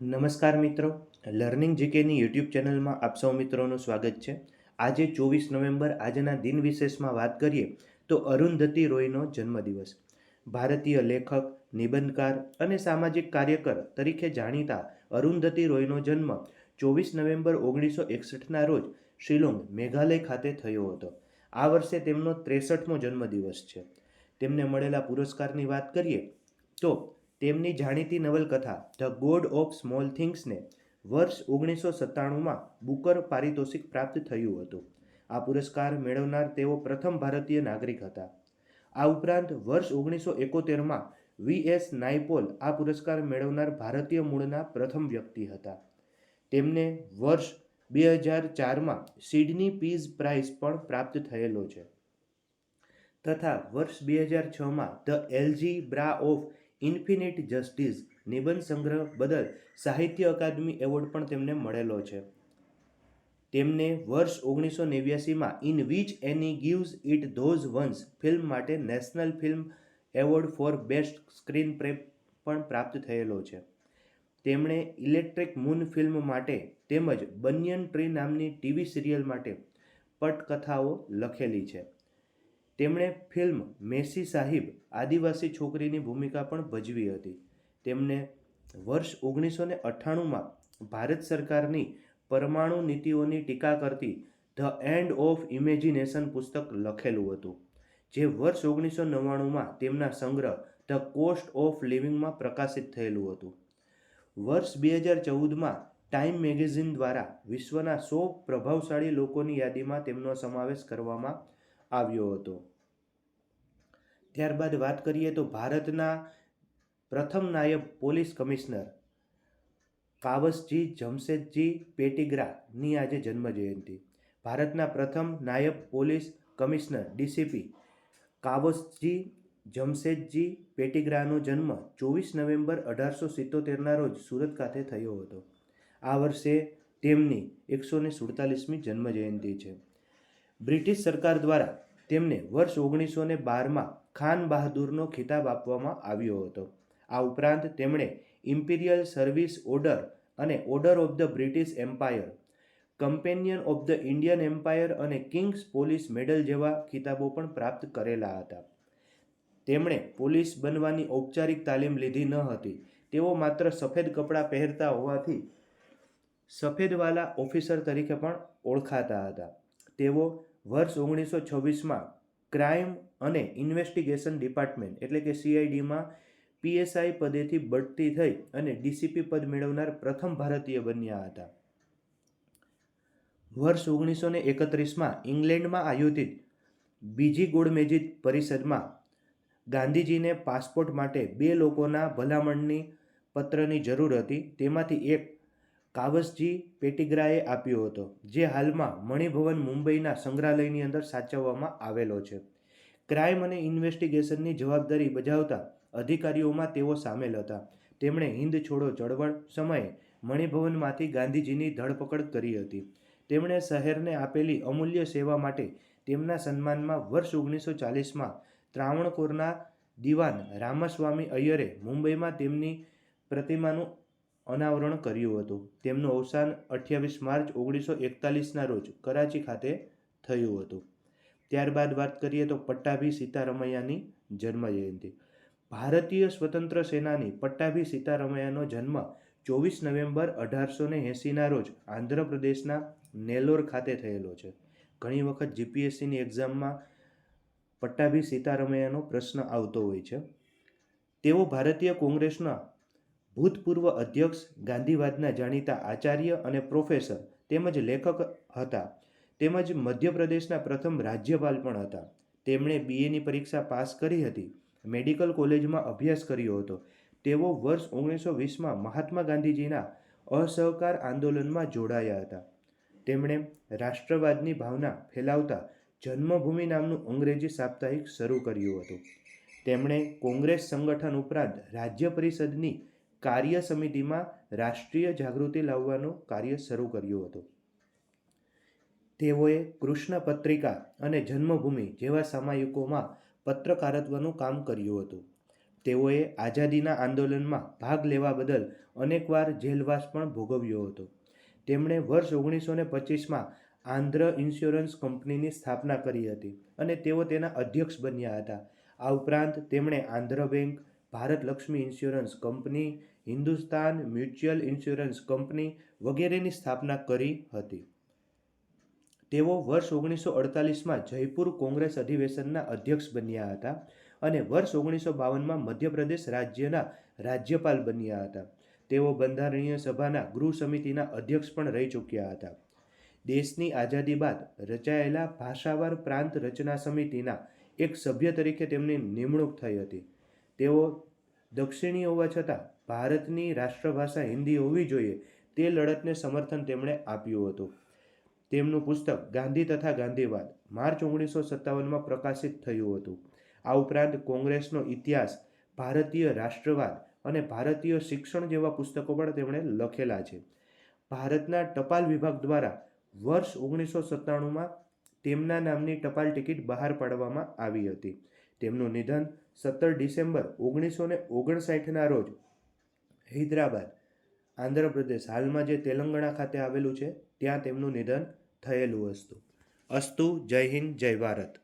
નમસ્કાર મિત્રો, learning જીકેની YouTube ચેનલમાં આપ સૌ મિત્રોનું સ્વાગત છે. આજે ચોવીસ નવેમ્બર, આજના દિન વિશેષમાં વાત કરીએ તો અરુંધતી રોયનો જન્મદિવસ. ભારતીય લેખક, નિબંધકાર અને સામાજિક કાર્યકર તરીકે જાણીતા અરુંધતી રોયનો જન્મ ચોવીસ નવેમ્બર, ઓગણીસો એકસઠના રોજ શિલોંગ, મેઘાલય ખાતે થયો હતો. આ વર્ષે તેમનો ત્રેસઠમો જન્મદિવસ છે. તેમને મળેલા પુરસ્કારની વાત કરીએ તો તેમની જાણીતી નવલકથા ધ ગોડ ઓફ સ્મોલ થિંગ્સને વર્ષ ઓગણીસો સત્તાણુંમાં બુકર પારિતોષિક પ્રાપ્ત થયું હતું. આ પુરસ્કાર મેળવનાર તેઓ પ્રથમ ભારતીય નાગરિક હતા. આ ઉપરાંત વર્ષ ઓગણીસો એકોતેરમાં વી એસ નાયપોલ આ પુરસ્કાર મેળવનાર ભારતીય મૂળના પ્રથમ વ્યક્તિ હતા. તેમને વર્ષ બે હજાર ચારમાં સિડની પીઝ પ્રાઇઝ પણ પ્રાપ્ત થયેલો છે. તથા વર્ષ બે હજાર છમાં the algebra of infinite justice નિબંધ સંગ્રહ બદલ સાહિત્ય અકાદમી એવોર્ડ પણ તેમને મળેલો છે. તેમને વર્ષ ઓગણીસો નેવ્યાસીમાં in which Annie gives it those ones film માટે national film award for best screenplay પણ પ્રાપ્ત થયેલો છે. તેમણે ઇલેક્ટ્રિક મૂન ફિલ્મ માટે તેમજ બનિયન ટ્રી નામની ટીવી સિરિયલ માટે પટકથાઓ લખેલી છે. તેમણે ફિલ્મ મેસી સાહિબ આદિવાસી છોકરીની ભૂમિકા પણ ભજવી હતી. તેમને વર્ષ ઓગણીસો ને અઠ્ઠાણુંમાં ભારત સરકારની પરમાણુ નીતિઓની ટીકા કરતી ધ એન્ડ ઓફ ઇમેજિનેશન પુસ્તક લખેલું હતું, જે વર્ષ ઓગણીસો નવ્વાણુંમાં તેમના સંગ્રહ ધ કોસ્ટ ઓફ લિવિંગમાં પ્રકાશિત થયેલું હતું. વર્ષ બે હજાર ચૌદમાં ટાઈમ મેગેઝિન દ્વારા વિશ્વના સો પ્રભાવશાળી લોકોની યાદીમાં તેમનો સમાવેશ કરવામાં આવ્યો હતો. ત્યારબાદ વાત કરીએ તો ભારતના પ્રથમ નાયબ પોલીસ કમિશનર કાવસજી જમશેદજી પેટીગ્રાની આજે જન્મજયંતિ. ભારતના પ્રથમ નાયબ police commissioner DCP Kavasji Jamshedji પેટીગ્રાનો જન્મ ચોવીસ નવેમ્બર અઢારસો સિત્તોતેરના રોજ સુરત ખાતે થયો હતો. આ વર્ષે તેમની એકસો ને સુડતાલીસમી જન્મજયંતિ છે. બ્રિટિશ સરકાર દ્વારા તેમને વર્ષ ઓગણીસો ને બારમાં ખાન બહાદુરનો ખિતાબ આપવામાં આવ્યો હતો. આ ઉપરાંત તેમણે ઇમ્પિરિયલ સર્વિસ ઓર્ડર અને Order of the British Empire, Companion of the Indian Empire અને કિંગ્સ પોલીસ મેડલ જેવા ખિતાબો પણ પ્રાપ્ત કરેલા હતા. તેમણે પોલીસ બનવાની ઔપચારિક તાલીમ લીધી ન હતી. તેઓ માત્ર સફેદ કપડાં પહેરતા હોવાથી સફેદવાલા ઓફિસર તરીકે પણ ઓળખાતા હતા. તેઓ વર્ષ ઓગણીસો છવ્વીસમાં ક્રાઇમ અને ઇન્વેસ્ટિગેશન ડિપાર્ટમેન્ટ એટલે કે સીઆઈડીમાં પીએસઆઈ પદેથી બઢતી થઈ અને ડીસીપી પદ મેળવનાર પ્રથમ ભારતીય બન્યા હતા. વર્ષ ઓગણીસો ને એકત્રીસમાં ઇંગ્લેન્ડમાં આયોજિત બીજી ગોળમેજી પરિષદમાં ગાંધીજીને પાસપોર્ટ માટે બે લોકોના ભલામણની પત્રની જરૂર હતી. તેમાંથી એક કાવસજી પેટીગ્રાએ આપ્યો હતો, જે હાલમાં મણિભવન મુંબઈના સંગ્રહાલયની અંદર સાચવવામાં આવેલો છે. ક્રાઇમ અને ઇન્વેસ્ટિગેશનની જવાબદારી બજાવતા અધિકારીઓમાં તેઓ સામેલ હતા. તેમણે હિન્દ છોડો ચળવળ સમયે મણિભવનમાંથી ગાંધીજીની ધરપકડ કરી હતી. તેમણે શહેરને આપેલી અમૂલ્ય સેવા માટે તેમના સન્માનમાં વર્ષ ઓગણીસો ચાલીસમાં ત્રાવણકોરના દિવાન રામાસ્વામી અય્યરે મુંબઈમાં તેમની પ્રતિમાનું અનાવરણ કર્યું હતું. તેમનું અવસાન અઠ્યાવીસ માર્ચ ઓગણીસો એકતાલીસના રોજ કરાચી ખાતે થયું હતું. ત્યારબાદ વાત કરીએ તો પટ્ટાભી સીતારમૈયાની જન્મજયંતિ. ભારતીય સ્વતંત્ર સેનાની પટ્ટાભી સીતારમૈયાનો જન્મ ચોવીસ નવેમ્બર અઢારસો ને એંસીના રોજ આંધ્રપ્રદેશના નેલોર ખાતે થયેલો છે. ઘણી વખત જીપીએસસીની એક્ઝામમાં પટ્ટાભી સીતારમૈયાનો પ્રશ્ન આવતો હોય છે. તેઓ ભારતીય કોંગ્રેસના ભૂતપૂર્વ અધ્યક્ષ ગાંધીવાદના જાણીતા આચાર્ય અને પ્રોફેસર તેમજ લેખક હતા. તેમજ મધ્યપ્રદેશના પ્રથમ રાજ્યપાલ પણ હતા. તેમણે બીએની પરીક્ષા પાસ કરી હતી. મેડિકલ કોલેજમાં અભ્યાસ કર્યો હતો. તેઓ વર્ષ ઓગણીસો વીસમાં મહાત્મા ગાંધીજીના અસહકાર આંદોલનમાં જોડાયા હતા. તેમણે રાષ્ટ્રવાદની ભાવના ફેલાવતા જન્મભૂમિ નામનું અંગ્રેજી સાપ્તાહિક શરૂ કર્યું હતું. તેમણે કોંગ્રેસ સંગઠન ઉપરાંત રાજ્ય પરિષદની કાર્ય સમિતિમાં રાષ્ટ્રીય જાગૃતિ લાવવાનું કાર્ય શરૂ કર્યું હતું. તેઓએ કૃષ્ણ પત્રિકા અને જન્મભૂમિ જેવા સામાયિકોમાં પત્રકારત્વનું કામ કર્યું હતું. તેઓએ આઝાદીના આંદોલનમાં ભાગ લેવા બદલ અનેકવાર જેલવાસ પણ ભોગવ્યો હતો. તેમણે વર્ષ ઓગણીસો ને પચીસમાં આંધ્ર ઇન્સ્યોરન્સ કંપનીની સ્થાપના કરી હતી અને તેઓ તેના અધ્યક્ષ બન્યા હતા. આ ઉપરાંત તેમણે Andhra bank Bharat Lakshmi insurance company, Hindustan mutual insurance company વગેરેની સ્થાપના કરી હતી. તેઓ વર્ષ ઓગણીસો અડતાલીસમાં જયપુર કોંગ્રેસ અધિવેશનના અધ્યક્ષ બન્યા હતા અને વર્ષ ઓગણીસો બાવનમાં મધ્યપ્રદેશ રાજ્યના રાજ્યપાલ બન્યા હતા. તેઓ બંધારણીય સભાના ગૃહ સમિતિના અધ્યક્ષ પણ રહી ચૂક્યા હતા. દેશની આઝાદી બાદ રચાયેલા ભાષાવાર પ્રાંત રચના સમિતિના એક સભ્ય તરીકે તેમની નિમણૂક થઈ હતી. તેઓ દક્ષિણી હોવા છતાં ભારતની રાષ્ટ્રભાષા હિન્દી હોવી જોઈએ તે લડતને સમર્થન તેમણે આપ્યું હતું. તેમનું પુસ્તક ગાંધી તથા ગાંધીવાદ માર્ચ ઓગણીસો સત્તાવનમાં પ્રકાશિત થયું હતું. આ ઉપરાંત કોંગ્રેસનો ઇતિહાસ, ભારતીય રાષ્ટ્રવાદ અને ભારતીય શિક્ષણ જેવા પુસ્તકો પણ તેમણે લખેલા છે. ભારતના ટપાલ વિભાગ દ્વારા વર્ષ ઓગણીસો સત્તાણુંમાં તેમના નામની ટપાલ ટિકિટ બહાર પાડવામાં આવી હતી. તેમનું નિધન સત્તર ડિસેમ્બર ઓગણીસો ને ઓગણસાઠના રોજ હૈદરાબાદ, આંધ્રપ્રદેશ, હાલમાં જે તેલંગાણા ખાતે આવેલું છે, ત્યાં તેમનું નિધન થયેલું હતું. અસ્તુ, જય હિન્દ, જય ભારત.